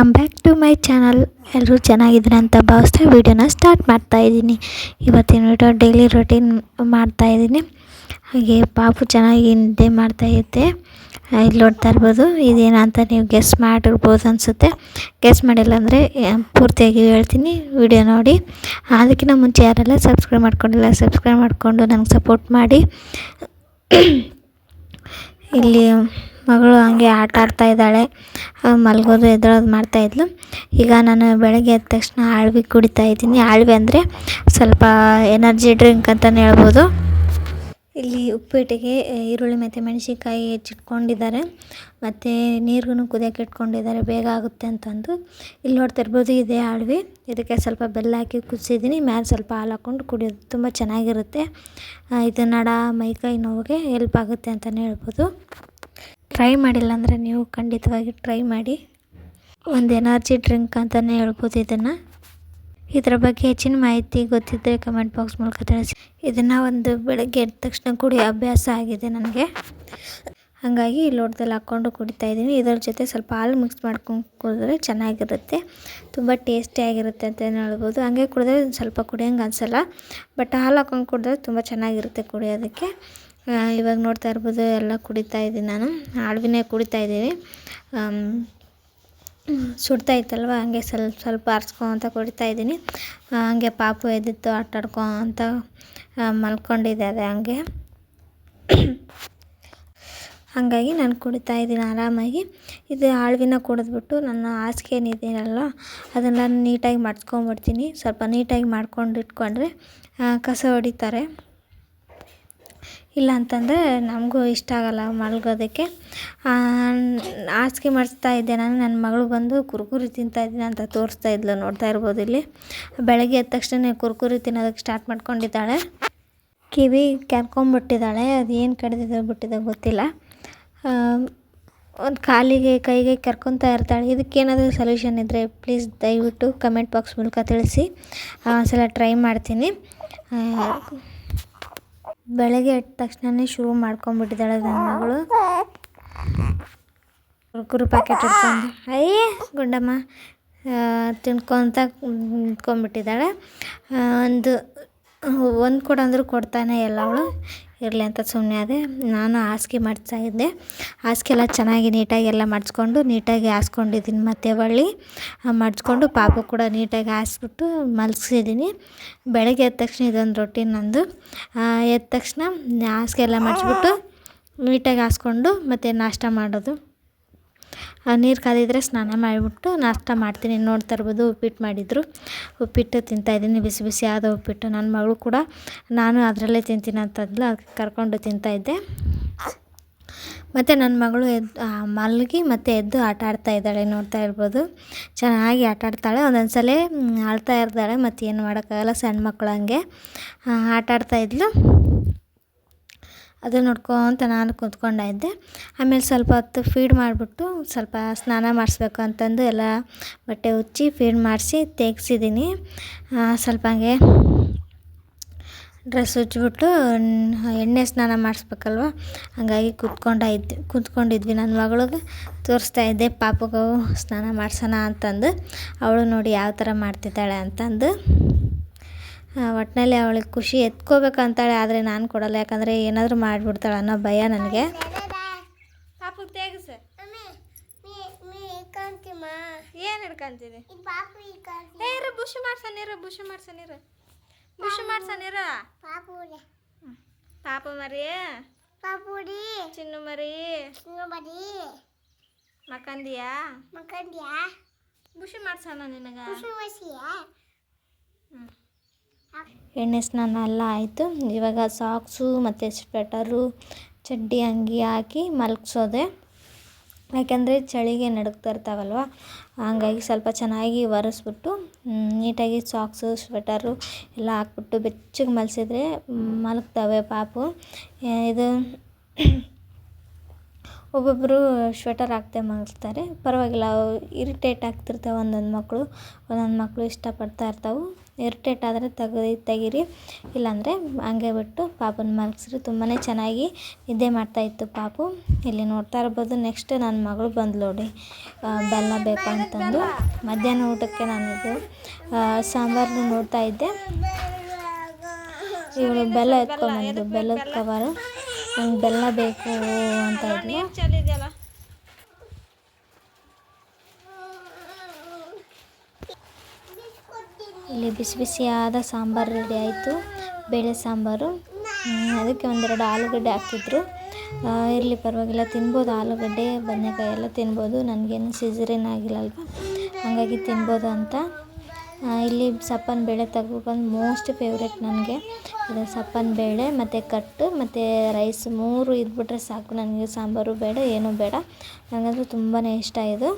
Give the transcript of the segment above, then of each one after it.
Welcome back to my channel ಎಲ್ಲರೂ ಚೆನ್ನಾಗಿದ್ದೀರ ಅಂತ ಭಾವಿಸ್ತಾ ವೀಡಿಯೋನ ಸ್ಟಾರ್ಟ್ ಮಾಡ್ತಾ ಇದ್ದೀನಿ. ಇವತ್ತಿನ ವಿಡಿಯೋ ಡೈಲಿ ರೊಟೀನ್ ಮಾಡ್ತಾ ಇದ್ದೀನಿ. ಹಾಗೆ ಪಾಪು ಚೆನ್ನಾಗಿ ನಿದ್ದೆ ಮಾಡ್ತಾ ಇದ್ದೆ ಇಲ್ಲಿ ನೋಡ್ತಾ ಇರ್ಬೋದು ಇದೇನಂತ ನೀವು ಗೆಸ್ ಮಾಡಿರ್ಬೋದು ಅನಿಸುತ್ತೆ. ಗೆಸ್ ಮಾಡಿಲ್ಲ ಅಂದರೆ ಪೂರ್ತಿಯಾಗಿ ಹೇಳ್ತೀನಿ ವಿಡಿಯೋ ನೋಡಿ. ಅದಕ್ಕಿಂತ ಮುಂಚೆ ಯಾರೆಲ್ಲ ಸಬ್ಸ್ಕ್ರೈಬ್ ಮಾಡ್ಕೊಂಡಿಲ್ಲ ಸಬ್ಸ್ಕ್ರೈಬ್ ಮಾಡಿಕೊಂಡು ನನಗೆ ಸಪೋರ್ಟ್ ಮಾಡಿ. ಇಲ್ಲಿ ಮಗಳು ಹಂಗೆ ಆಟ ಆಡ್ತಾ ಇದ್ದಾಳೆ. ಮಲಗೋದು, ಎದ್ದೇಳೋದು ಇದ್ಳು ಈಗ ನಾನು ಬೆಳಗ್ಗೆ ಎದ್ದ ತಕ್ಷಣ ಆಳ್ವಿ ಕುಡಿತಾ ಇದ್ದೀನಿ. ಆಳ್ವಿ ಅಂದರೆ ಸ್ವಲ್ಪ ಎನರ್ಜಿ ಡ್ರಿಂಕ್ ಅಂತಲೇ ಹೇಳ್ಬೋದು. ಇಲ್ಲಿ ಉಪ್ಪಿಟ್ಟಿಗೆ ಈರುಳ್ಳಿ ಮತ್ತು ಮೆಣಸಿನ್ಕಾಯಿ ಹೆಚ್ಚಿಟ್ಕೊಂಡಿದ್ದಾರೆ. ಮತ್ತು ನೀರಿಗೂ ಕುದಿಯೋಕೆ ಇಟ್ಕೊಂಡಿದ್ದಾರೆ. ಬೇಗ ಆಗುತ್ತೆ ಅಂತಂದು. ಇಲ್ಲಿ ನೋಡ್ತಾ ಇರ್ಬೋದು, ಇದೇ ಆಳ್ವಿ. ಇದಕ್ಕೆ ಸ್ವಲ್ಪ ಬೆಲ್ಲ ಹಾಕಿ ಕುದಿಸಿದ್ದೀನಿ. ಮ್ಯಾಲೆ ಸ್ವಲ್ಪ ಹಾಲು ಹಾಕ್ಕೊಂಡು ಕುಡಿಯೋದು ತುಂಬ ಚೆನ್ನಾಗಿರುತ್ತೆ. ಇದು ನಡ ಮೈಕೈ ನೋವಿಗೆ ಹೆಲ್ಪ್ ಆಗುತ್ತೆ ಅಂತಲೇ ಹೇಳ್ಬೋದು. ಟ್ರೈ ಮಾಡಿಲ್ಲ ಅಂದರೆ ನೀವು ಖಂಡಿತವಾಗಿ ಟ್ರೈ ಮಾಡಿ. ಒಂದು ಎನರ್ಜಿ ಡ್ರಿಂಕ್ ಅಂತಲೇ ಹೇಳ್ಬೋದು ಇದನ್ನು. ಇದರ ಬಗ್ಗೆ ಹೆಚ್ಚಿನ ಮಾಹಿತಿ ಗೊತ್ತಿದ್ದರೆ ಕಮೆಂಟ್ ಬಾಕ್ಸ್ ಮೂಲಕ ತಿಳಿಸಿ. ಇದನ್ನು ಒಂದು ಬೆಳಗ್ಗೆ ಎದ್ದ ತಕ್ಷಣ ಕುಡಿಯೋ ಅಭ್ಯಾಸ ಆಗಿದೆ ನನಗೆ. ಹಾಗಾಗಿ ಲೋಟದಲ್ಲಿ ಹಾಕ್ಕೊಂಡು ಕುಡಿತಾ ಇದ್ದೀನಿ. ಇದರ ಜೊತೆ ಸ್ವಲ್ಪ ಹಾಲು ಮಿಕ್ಸ್ ಮಾಡ್ಕೊಂಡು ಕುಡಿದ್ರೆ ಚೆನ್ನಾಗಿರುತ್ತೆ. ತುಂಬ ಟೇಸ್ಟಿಯಾಗಿರುತ್ತೆ ಅಂತ ಹೇಳ್ಬೋದು. ಹಾಗೆ ಕುಡಿದ್ರೆ ಸ್ವಲ್ಪ ಕುಡಿಯೋಂಗೆ ಅನಿಸಲ್ಲ. ಬಟ್ ಹಾಲು ಹಾಕ್ಕೊಂಡು ಕುಡಿದ್ರೆ ತುಂಬ ಚೆನ್ನಾಗಿರುತ್ತೆ ಕುಡಿಯೋದಕ್ಕೆ. ಇವಾಗ ನೋಡ್ತಾ ಇರ್ಬೋದು ಎಲ್ಲ ಕುಡಿತಾ ಇದ್ದೀನಿ ನಾನು. ಆಳ್ವಿನೇ ಕುಡಿತಾ ಇದ್ದೀವಿ. ಸುಡ್ತಾ ಇತ್ತಲ್ವ? ಹಂಗೆ ಸ್ವಲ್ಪ ಸ್ವಲ್ಪ ಆರಿಸ್ಕೊತ ಕುಡಿತಾ ಇದ್ದೀನಿ. ಹಂಗೆ ಪಾಪು ಎದ್ದಿತ್ತು ಅಂತ ಮಲ್ಕೊಂಡಿದ್ದೆ ಅದೇ ಹಂಗೆ. ಹಾಗಾಗಿ ನಾನು ಕುಡಿತಾ ಇದ್ದೀನಿ ಆರಾಮಾಗಿ. ಇದು ಆಳ್ವಿನ ಕುಡಿದ್ಬಿಟ್ಟು ನನ್ನ ಹಾಸಿಗೆ ಏನಿದೆಯಲ್ಲ ಅದನ್ನು ನೀಟಾಗಿ ಮಾಡಿಸ್ಕೊಂಬಿಡ್ತೀನಿ. ಸ್ವಲ್ಪ ನೀಟಾಗಿ ಮಾಡ್ಕೊಂಡು ಇಟ್ಕೊಂಡ್ರೆ ಕಸ ಹೊಡಿತಾರೆ. ಇಲ್ಲ ಅಂತಂದರೆ ನಮಗೂ ಇಷ್ಟ ಆಗೋಲ್ಲ ಮಲಗೋದಕ್ಕೆ. ಹಾಸಿಗೆ ಮಾಡಿಸ್ತಾ ಇದ್ದೆ ನಾನು, ನನ್ನ ಮಗಳು ಬಂದು ಕುರ್ಕುರಿ ತಿಂತಾಯಿದ್ದೀನಿ ಅಂತ ತೋರಿಸ್ತಾ ಇದ್ಲು, ನೋಡ್ತಾ ಇರ್ಬೋದು ಇಲ್ಲಿ. ಬೆಳಗ್ಗೆ ಎದ್ದ ತಕ್ಷಣ ಕುರ್ಕುರಿ ತಿನ್ನೋದಕ್ಕೆ ಸ್ಟಾರ್ಟ್ ಮಾಡ್ಕೊಂಡಿದ್ದಾಳೆ. ಕಿವಿ ಕೆರ್ಕೊಂಬಿಟ್ಟಿದ್ದಾಳೆ, ಅದು ಏನು ಕಡಿದಿದೆ ಬಿಟ್ಟಿದೆ ಗೊತ್ತಿಲ್ಲ. ಒಂದು ಕಾಲಿಗೆ, ಕೈಗೆ ಕರ್ಕೊತಾ ಇರ್ತಾಳೆ. ಇದಕ್ಕೇನಾದರೂ ಸೊಲ್ಯೂಷನ್ ಇದ್ದರೆ ಪ್ಲೀಸ್ ದಯವಿಟ್ಟು ಕಮೆಂಟ್ ಬಾಕ್ಸ್ ಮೂಲಕ ತಿಳಿಸಿ. ಒಂದ್ಸಲ ಟ್ರೈ ಮಾಡ್ತೀನಿ. ಬೆಳಗ್ಗೆ ಎದ್ದ ತಕ್ಷಣವೇ ಶುರು ಮಾಡ್ಕೊಂಡ್ಬಿಟ್ಟಿದ್ದಾಳೆ ನನ್ನ ಮಗಳು ಕುರುಕುರು ಪ್ಯಾಕೆಟ್ ಇಟ್ಕೊಂಡು ಅಯ್ಯ ಗುಂಡಮ್ಮ ತಿನ್ಕೊತ ನಿಂತ್ಕೊಂಡ್ಬಿಟ್ಟಿದ್ದಾಳೆ ಒಂದು ಒಂದು ಕೊಡು ಅಂದರೂ ಕೊಡ್ತಾನೆ ಎಲ್ಲವಳು ಇರಲಿ ಅಂತ ಸುಮ್ಮನೆ ಆದೆ. ನಾನು ಹಾಸಿಗೆ ಮಾಡ್ತಾ ಇದ್ದೆ. ಹಾಸಿಗೆ ಎಲ್ಲ ಚೆನ್ನಾಗಿ ನೀಟಾಗಿ ಎಲ್ಲ ಮಾಡಿಸ್ಕೊಂಡು ನೀಟಾಗಿ ಹಾಸ್ಕೊಂಡಿದ್ದೀನಿ ಮತ್ತೆ ಹೊಳ್ಳಿ ಮಾಡಿಸ್ಕೊಂಡು ಪಾಪ ಕೂಡ ನೀಟಾಗಿ ಹಾಸ್ಬಿಟ್ಟು ಮಲಗಿಸಿದ್ದೀನಿ. ಬೆಳಗ್ಗೆ ಎದ್ದ ತಕ್ಷಣ ಇದೊಂದು ರೊಟ್ಟಿ ನಂದು. ಎದ್ದ ತಕ್ಷಣ ಹಾಸಿಗೆ ಎಲ್ಲ ಮಾಡಿಸ್ಬಿಟ್ಟು ನೀಟಾಗಿ ಹಾಸ್ಕೊಂಡು ಮತ್ತು ನಾಷ್ಟ ಮಾಡೋದು. ನೀರು ಕಾದಿದ್ರೆ ಸ್ನಾನ ಮಾಡಿಬಿಟ್ಟು ನಾಷ್ಟ ಮಾಡ್ತೀನಿ. ನೋಡ್ತಾ ಇರ್ಬೋದು, ಉಪ್ಪಿಟ್ಟು ಮಾಡಿದರು. ಉಪ್ಪಿಟ್ಟು ತಿಂತಾಯಿದ್ದೀನಿ ಬಿಸಿ ಬಿಸಿ ಆದ ಉಪ್ಪಿಟ್ಟು. ನನ್ನ ಮಗಳು ಕೂಡ ನಾನು ಅದರಲ್ಲೇ ತಿಂತೀನಿ ಅಂತಂದ್ಲು, ಅದಕ್ಕೆ ಕರ್ಕೊಂಡು ತಿಂತಾಯಿದ್ದೆ ಮತ್ತು ನನ್ನ ಮಗಳು ಎದ್ದು ಮಲಗಿ ಮತ್ತು ಎದ್ದು ಆಟ ಆಡ್ತಾ ಇದ್ದಾಳೆ. ನೋಡ್ತಾ ಇರ್ಬೋದು. ಚೆನ್ನಾಗಿ ಆಟ ಆಡ್ತಾಳೆ. ಒಂದೊಂದು ಸಲ ಅಳ್ತಾ ಇರ್ತಾಳೆ. ಮತ್ತು ಏನು ಮಾಡೋಕ್ಕಾಗಲ್ಲ ಸಣ್ಣ ಮಕ್ಕಳು ಹಂಗೆ. ಆಟ ಆಡ್ತಾಯಿದ್ಲು ಅದು ನೋಡ್ಕೊತ ನಾನು ಕೂತ್ಕೊಂಡಿದ್ದೆ ಆಮೇಲೆ ಸ್ವಲ್ಪ ಹೊತ್ತು ಫೀಡ್ ಮಾಡಿಬಿಟ್ಟು ಸ್ವಲ್ಪ ಸ್ನಾನ ಮಾಡಿಸ್ಬೇಕು ಅಂತಂದು ಎಲ್ಲ ಬಟ್ಟೆ ಉಚ್ಚಿ ಫೀಡ್ ಮಾಡಿಸಿ ತೆಗ್ಸಿದ್ದೀನಿ. ಸ್ವಲ್ಪ ಹಂಗೆ ಡ್ರೆಸ್ ಉಜ್ಜಿಬಿಟ್ಟು ಎಣ್ಣೆ ಸ್ನಾನ ಮಾಡಿಸ್ಬೇಕಲ್ವ? ಹಾಗಾಗಿ ಕೂತ್ಕೊಂಡಿದ್ದೆ ಕೂತ್ಕೊಂಡಿದ್ವಿ. ನನ್ನ ಮಗಳಿಗೆ ತೋರಿಸ್ತಾ ಇದ್ದೆ, ಪಾಪಗೂ, ಸ್ನಾನ ಮಾಡ್ಸೋಣ ಅಂತಂದು. ಅವಳು ನೋಡಿ ಯಾವ ಥರ ಮಾಡ್ತಿದ್ದಾಳೆ ಅಂತಂದು. ಒಟ್ಟಿನಲ್ಲಿ ಅವಳಿಗೆ ಖುಷಿ ಎತ್ಕೋಬೇಕಂತಾಳೆ ಆದರೆ ನಾನು ಕೊಡಲ್ಲ. ಯಾಕಂದರೆ ಏನಾದರೂ ಮಾಡಿಬಿಡ್ತಾಳೆ ಅನ್ನೋ ಭಯ ನನಗೆ. ಪಾಪು ತೇಗಸ. ಏನು ಹಿಡ್ಕೊಂತೀನಿ? ಏ ಬುಷ್ ಮಾಡ್ಸ ನೀರು ಬುಷ್ ಮಾಡ್ಸ ನೀರು ಬುಷ್ ಮಾಡ್ಸ ನೀರು ಪಾಪು ಮರಿ. ಪಾಪುಡಿ ಚಿನ್ನು ಮರಿ. ಬಡಿ ಮಕ್ಕಂದಿಯಾ? ಮಕ್ಕಂದ್ಯಾ? ಬುಷ್ ಮಾಡ್ಸೋಣ ನಿನಗ. ಖುಷಿ ಎಣ್ಣೆ ಸ್ನಾನ ಎಲ್ಲ ಆಯಿತು. ಇವಾಗ ಸಾಕ್ಸು ಮತ್ತು ಸ್ವೆಟರು, ಚಡ್ಡಿ, ಅಂಗಿ ಹಾಕಿ ಮಲಗಿಸೋದೆ. ಯಾಕೆಂದರೆ ಚಳಿಗೆ ನಡುಗ್ತಾ ಇರ್ತಾವಲ್ವ? ಹಂಗಾಗಿ ಸ್ವಲ್ಪ ಚೆನ್ನಾಗಿ ಒರೆಸ್ಬಿಟ್ಟು ನೀಟಾಗಿ ಸಾಕ್ಸು, ಸ್ವೆಟರು ಎಲ್ಲ ಹಾಕ್ಬಿಟ್ಟು ಬೆಚ್ಚಗೆ ಮಲಸಿದ್ರೆ ಮಲಗ್ತವೆ ಪಾಪು. ಇದು ಒಬ್ಬೊಬ್ಬರು ಸ್ವೆಟರ್ ಹಾಕ್ದೆ ಮಲಗ್ತಾರೆ. ಪರವಾಗಿಲ್ಲ, ಇರಿಟೇಟ್ ಆಗ್ತಿರ್ತವೆ ಒಂದೊಂದು ಮಕ್ಕಳು ಒಂದೊಂದು ಮಕ್ಕಳು ಇಷ್ಟಪಡ್ತಾ ಇರ್ತಾವೆ. ಇರಿಟೇಟ್ ಆದರೆ ತೆಗೆ ತೆಗೀರಿ. ಇಲ್ಲಾಂದರೆ ಹಂಗೆ ಬಿಟ್ಟು ಪಾಪನ ಮಲಗಿಸ್ರಿ. ತುಂಬಾ ಚೆನ್ನಾಗಿ ನಿದ್ದೆ ಮಾಡ್ತಾಯಿತ್ತು ಪಾಪು. ಇಲ್ಲಿ ನೋಡ್ತಾ ಇರ್ಬೋದು ನೆಕ್ಸ್ಟ್ ನನ್ನ ಮಗಳು ಬಂದು ನೋಡಿ. ಬೆಲ್ಲ ಬೇಕು ಅಂತಂದು. ಮಧ್ಯಾಹ್ನ ಊಟಕ್ಕೆ ನಾನಿದು. ಸಾಂಬಾರನ್ನ ನೋಡ್ತಾ ಇದ್ದೆ. ಇವಳು ಬೆಲ್ಲ ಎತ್ಕೊಂಡ್ಬಂದು ಬೆಲ್ಲದ ಕವರು ನಂಗೆ ಬೆಲ್ಲ ಬೇಕು ಅಂತ ಇದ್ಲು. ಇಲ್ಲಿ ಬಿಸಿ ಬಿಸಿಯಾದ ಸಾಂಬಾರು ರೆಡಿ ಆಯಿತು. ಬೇಳೆ ಸಾಂಬಾರು. ಅದಕ್ಕೆ ಒಂದೆರಡು ಆಲೂಗಡ್ಡೆ ಹಾಕಿದ್ರು ಇರಲಿ, ಪರವಾಗಿಲ್ಲ. ತಿನ್ಬೋದು ಆಲೂಗಡ್ಡೆ, ಬದನೆಕಾಯಿ ಎಲ್ಲ ತಿನ್ಬೋದು. ನನಗೇನು ಸಿಸರೇನ್ ಆಗಿಲ್ಲ ಅಲ್ವಾ ಹಾಗಾಗಿ ತಿನ್ಬೋದು ಅಂತ. ಇಲ್ಲಿ ಸಪ್ಪನ ಬೇಳೆ ತಗೋಬಂದು ಮೋಸ್ಟ್ ಫೇವ್ರೆಟ್ ನನಗೆ. ಇದು ಸಪ್ಪನ ಬೇಳೆ, ಮತ್ತು ಕಟ್ಟು, ಮತ್ತು ರೈಸ್ ಮೂರು ಇದ್ಬಿಟ್ರೆ ಸಾಕು. ನನಗೆ ಸಾಂಬಾರು ಬೇಡ, ಏನೂ ಬೇಡ. ನನಗಂತೂ ತುಂಬಾ ಇಷ್ಟ ಇದು.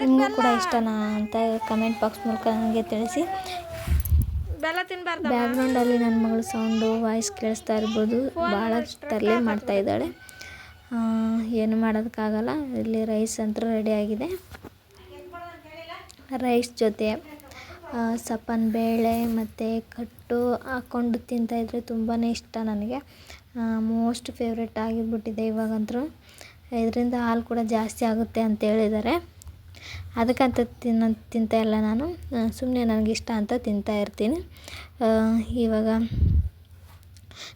ನಿಮಗೂ ಕೂಡ ಇಷ್ಟನಾ ಅಂತ ಕಮೆಂಟ್ ಬಾಕ್ಸ್ ಮೂಲಕ ನನಗೆ ತಿಳಿಸಿ. ಬೆಲ್ಲ ಬ್ಯಾಕ್ಗ್ರೌಂಡಲ್ಲಿ ನನ್ನ ಮಗಳು ಸೌಂಡು ವಾಯ್ಸ್ ಕೇಳಿಸ್ತಾ ಇರ್ಬೋದು. ಭಾಳ ತರಲೆ ಮಾಡ್ತಾ ಇದ್ದಾಳೆ. ಏನು ಮಾಡೋದಕ್ಕಾಗಲ್ಲ. ಇಲ್ಲಿ ರೈಸ್ ಅಂತೂ ರೆಡಿ ಆಗಿದೆ. ರೈಸ್ ಜೊತೆ ಸಪ್ಪನ್ ಸಪ್ಪನ ಬೇಳೆ ಮತ್ತು ಕಟ್ಟು ಹಾಕ್ಕೊಂಡು ತಿಂತಾಯಿದ್ರೆ ತುಂಬಾ ಇಷ್ಟ ನನಗೆ. ಮೋಸ್ಟ್ ಫೇವ್ರೆಟ್ ಆಗಿಬಿಟ್ಟಿದೆ ಇವಾಗಂತೂ. ಇದರಿಂದ ಹಾಲು ಕೂಡ ಜಾಸ್ತಿ ಆಗುತ್ತೆ ಅಂತ ಹೇಳಿದ್ದಾರೆ. ಅದಕ್ಕಂತ ತಿನ್ನ ತಿಂತಾ ಇಲ್ಲ ನಾನು ಸುಮ್ಮನೆ ನನಗಿಷ್ಟ ಅಂತ ತಿಂತಾ ಇರ್ತೀನಿ. ಇವಾಗ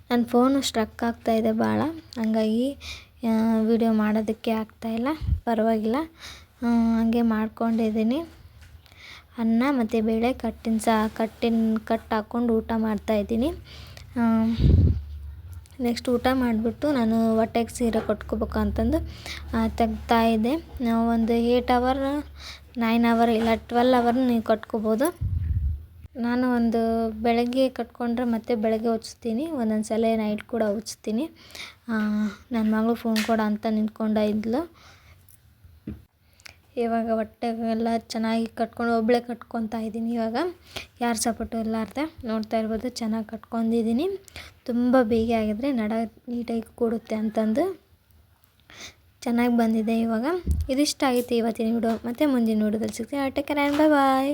ನನ್ನ ಫೋನು ಸ್ಟ್ರಕ್ ಆಗ್ತಾಯಿದೆ ಭಾಳ ಹಂಗಾಗಿ ವಿಡಿಯೋ ಮಾಡೋದಕ್ಕೆ ಆಗ್ತಾಯಿಲ್ಲ ಪರವಾಗಿಲ್ಲ. ಆ, ಹಂಗೆ ಮಾಡ್ಕೊಂಡಿದ್ದೀನಿ ಅನ್ನ ಮತ್ತು ಬೇಳೆ ಕಟ್ಟಿನ ಸಹ ಕಟ್ಟಿನ ಕಟ್ ಹಾಕ್ಕೊಂಡು ಊಟ ಮಾಡ್ತಾಯಿದ್ದೀನಿ ನೆಕ್ಸ್ಟ್ ಊಟ ಮಾಡಿಬಿಟ್ಟು ನಾನು ಹೊಟ್ಟೆಗೆ ಸೀರೆ ಕಟ್ಕೋಬೇಕು ಅಂತಂದು ತೆಗ್ತಾಯಿದ್ದೆ ನಾವು ಒಂದು ಏಯ್ಟ್ ಅವರ್ ನೈನ್ ಅವರ್ ಇಲ್ಲ ಟ್ವೆಲ್ ಅವರ್ ನೀವು ಕಟ್ಕೋಬೋದು. ನಾನು ಒಂದು ಬೆಳಗ್ಗೆ ಕಟ್ಕೊಂಡ್ರೆ ಮತ್ತೆ ಬೆಳಗ್ಗೆ ಉಚ್ಚುತ್ತೀನಿ ಒಂದೊಂದು ಸಲ ನೈಟ್ ಕೂಡ ಉಚ್ಚುತ್ತೀನಿ ನನ್ನ ಮಗಳು ಫೋನ್ ಕೊಡ ಅಂತ ನಿಂತ್ಕೊಂಡ ಇದ್ಲು. ಇವಾಗ ಹೊಟ್ಟೆಗೆಲ್ಲ ಚೆನ್ನಾಗಿ ಕಟ್ಕೊಂಡು ಒಬ್ಬಳೇ ಕಟ್ಕೊತಾ ಇದ್ದೀನಿ ಇವಾಗ. ಯಾರ ಸಪೋರ್ಟು ಇಲ್ಲಾರ್ದೆ ನೋಡ್ತಾ ಇರ್ಬೋದು, ಚೆನ್ನಾಗಿ ಕಟ್ಕೊಂಡಿದ್ದೀನಿ. ತುಂಬ ಬೇಗ ಆಗಿದ್ರೆ ನಡ ನೀಟಾಗಿ ಕೂಡುತ್ತೆ ಅಂತಂದು ಚೆನ್ನಾಗಿ ಬಂದಿದೆ ಇವಾಗ. ಇದಿಷ್ಟ ಆಗಿತ್ತು ಇವತ್ತಿನ ವಿಡಿಯೋ. ಮತ್ತು ಮುಂದಿನ ವಿಡಿಯೋದಲ್ಲಿ ಸಿಗ್ತೀನಿ ಟೇಕ್ ಕೇರ್ ಬಾಯ್ ಬಾಯ್.